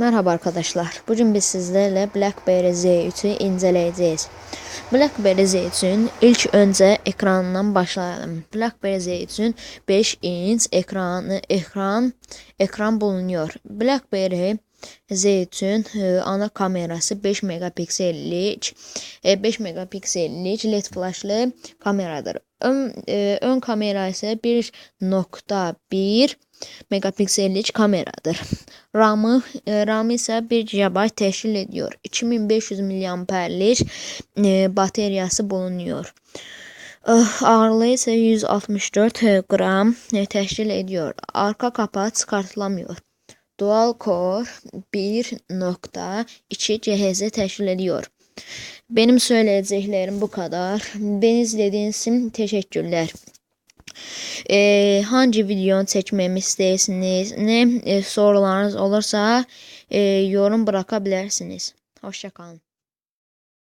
Merhaba arkadaşlar. Bugün biz sizlerle BlackBerry Z3'ü inceleyeceğiz. BlackBerry Z3'ün ilk önce ekranından başlayalım. BlackBerry Z3'ün 5 inç ekranı ekran ekran bulunuyor. BlackBerry Z3'ün e, ana kamerası 5 megapiksellik e, 5 megapiksellik led flashlı kameradır. Ön, e, ön kamera ise 1.1 megapiksellik kameradır. RAM'ı e, RAM ise 1 GB teşkil ediyor. 2500 mAh'lik e, bataryası bulunuyor. Eh, Ağırlığı ise 164 gram e, teşkil ediyor. Arka kapağı çıkartılamıyor. Dual Core 1.2 GHz teşkil ediyor. Benim söyleyeceklerim bu kadar. Beni izlediğiniz için teşekkürler. Ee, hangi videonu çekmemi istersiniz, ne e, sorularınız olursa e, yorum bırakabilirsiniz. Hoşçakalın.